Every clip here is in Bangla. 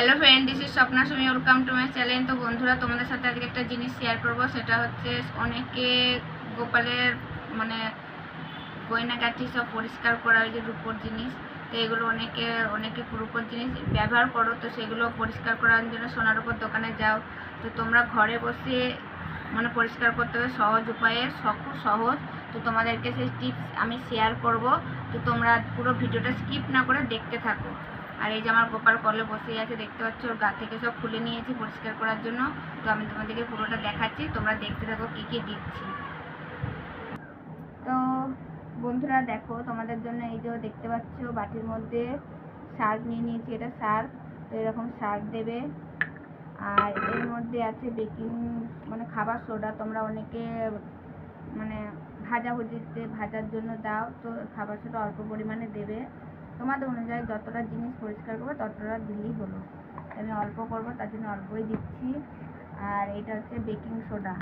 Hello friend this is Swapna Sumi welcome to my channel তো বন্ধুরা, তোমাদের সাথে আজকে একটা জিনিস শেয়ার করব। সেটা হচ্ছে অনেকে গোপালের মানে গয়নাগাটি সব পরিষ্কার করা ওই যে রূপোর জিনিস, তো এগুলো অনেকে অনেকে রূপোর জিনিস ব্যবহার করো, তো সেগুলো পরিষ্কার করার জন্য সোনার উপর দোকানে যাও। তো তোমরা ঘরে বসে মানে পরিষ্কার করতে হবে, সহজ উপায়ে খুব সহজ। তো তোমাদেরকে সেই টিপস আমি শেয়ার করব। তো তোমরা পুরো ভিডিওটা স্কিপ না করে দেখতে থাকো। আর এই যে আমার গোপাল কলে বসে আছে, দেখতে পাচ্ছ, ওর গা থেকে সব খুলে নিয়েছি পরিষ্কার করার জন্য। তো আমি তোমাদেরকে পুরোটা দেখাচ্ছি, তোমরা দেখতে থাকো কী কী দিচ্ছি। তো বন্ধুরা দেখো, তোমাদের জন্য এই যে দেখতে পাচ্ছ, বাটির মধ্যে শার্ক নিয়ে নিয়েছি, এটা শার্ক তো এরকম শার্ক দেবে। আর এর মধ্যে আছে বেকিং মানে খাবার সোডা, তোমরা অনেকে মানে ভাজা ভুজিতে ভাজার জন্য দাও, তো খাবার সোডা অল্প পরিমাণে দেবে। তোমাদের অনুযায়ী যতটা জিনিস পরিষ্কার করবে, ততটা দিলেই হলো। আমি অল্প করব, তার জন্য অল্পই দিচ্ছি। আর এটা হচ্ছে বেকিং সোডা।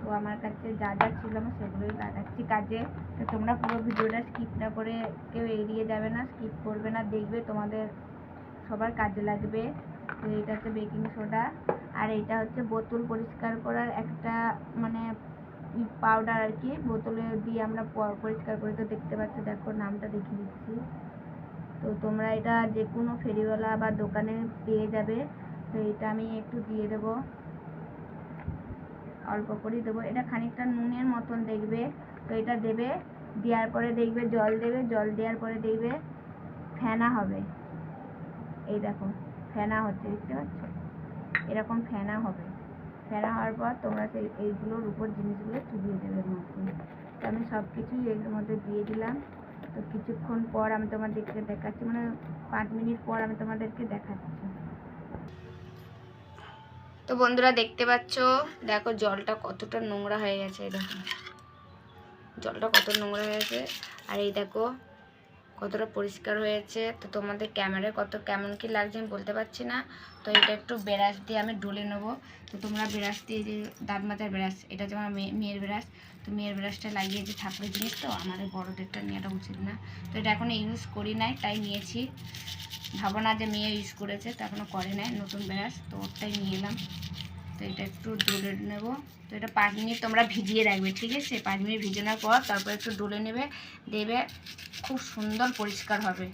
তো আমার কাছে যা যা ছিল আমি সেগুলোই লাগাচ্ছি কাজে। তো তোমরা পুরো ভিডিওটা স্কিপ না করে কেউ এড়িয়ে যাবে না স্কিপ করবে না, দেখবে তোমাদের সবার কাজে লাগবে। তো এটা হচ্ছে বেকিং সোডা। আর এটা হচ্ছে বোতল পরিষ্কার করার একটা মানে পাউডার আর কি, বোতলে দিয়ে আমরা পরিষ্কার করি তো দেখতে পাচ্ছ, দেখো নামটা দেখিয়ে দিচ্ছি। তো তোমরা এটা যে কোনো ফেরিওয়ালা বা দোকানে পেয়ে যাবে। তো এটা আমি একটু দিয়ে দেবো। অল্প করে দেবো। এটা খানিকটা নুনের মতন দেখবে। তো এটা দেবে, দেওয়ার পরে দেখবে, জল দেবে, জল দেওয়ার পরে দেখবে ফেনা হবে। এই দেখো, ফেনা হচ্ছে, দেখতে পাচ্ছ? এরকম ফেনা হবে। ফেনা হওয়ার পর তোমরা সেই এইগুলোর উপর জিনিসগুলো চুবিয়ে দেবে এর মধ্যে। তো আমি সব কিছুই এর মধ্যে দিয়ে দিলাম। তো কিছুক্ষণ পর আমি তোমাদেরকে দেখাচ্ছি মানে পাঁচ মিনিট পর আমি তোমাদেরকে দেখাচ্ছি। তো বন্ধুরা দেখতে পাচ্ছ, দেখো জলটা কতটা নোংরা হয়ে গেছে দেখো। জলটা কত নোংরা হয়ে গেছে। আর এই দেখো কতটা পরিষ্কার হয়েছে, তো তোমাদের ক্যামেরায় কত কেমন কি লাগছে আমি বলতে পারছি না। তো এটা একটু ব্রাশ দিয়ে আমি ডলে নেব। তো তোমরা ব্রাশ দিয়ে যে দাঁত মাজার ব্রাশ, এটা মেয়ে- মেয়ের ব্রাশ, তো মেয়ের ব্রাশটা লাগিয়েছি ঠাকুরের জিনিস তো, আমাদের বড়দেরটা নেওয়াটা উচিত না। তো এটা এখনও ইউজ করি নাই, তাই নিয়েছি। ভাবো না যে মেয়ে ইউজ করেছে, তো এখনও করে নাই, নতুন ব্রাশ, তো ওরটাই নিয়ে এলাম। তো এটা একটু ডলে নেব। তো এটা পাঁচ মিনিট তোমরা ভিজিয়ে রাখবে, ঠিক আছে? পাঁচ মিনিট ভিজানোর পর তারপর একটু ডলে নেবে, দেবে, খুব সুন্দর পরিষ্কার হবে।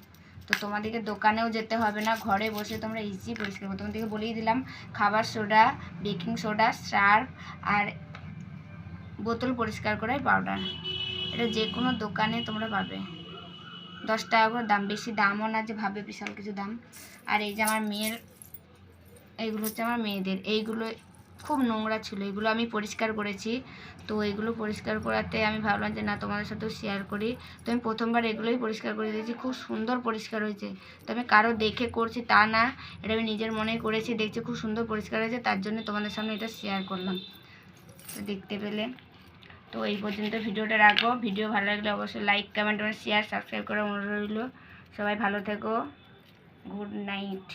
তো তোমাদেরকে দোকানেও যেতে হবে না, ঘরে বসে তোমরা ইজি পরিষ্কার করবে তোমাদেরকে বলেই দিলাম, খাবার সোডা বেকিং সোডা সার্ফ আর বোতল পরিষ্কার করাই পাউডার এটা যে কোনো দোকানে তোমরা পাবে। দশ টাকা করে দাম, বেশি দামও না যে ভাবে বিশাল কিছু দাম। আর এই যে আমার মেয়ের, এইগুলো হচ্ছে আমার মেয়েদের, এইগুলো খুব নোংরা ছিল। এগুলো আমি পরিষ্কার করেছি। তো এগুলো পরিষ্কার করাতে আমি ভাবলাম যে, না, তোমাদের সাথেও শেয়ার করি। তো আমি প্রথমবার এগুলোই পরিষ্কার করে দিয়েছি। খুব সুন্দর পরিষ্কার হয়েছে। তো আমি কারও দেখে করছি তা না। এটা আমি নিজের মনেই করেছি, দেখছি খুব সুন্দর পরিষ্কার হয়েছে, তার জন্য তোমাদের সামনে এটা শেয়ার করলাম। তো দেখতে পেলে। তো এই পর্যন্ত ভিডিওটা রাখব ভিডিও ভালো লাগলে অবশ্যই লাইক কমেন্ট এবং শেয়ার সাবস্ক্রাইব করার অনুরোধ রইল। সবাই ভালো থেকো। Good night.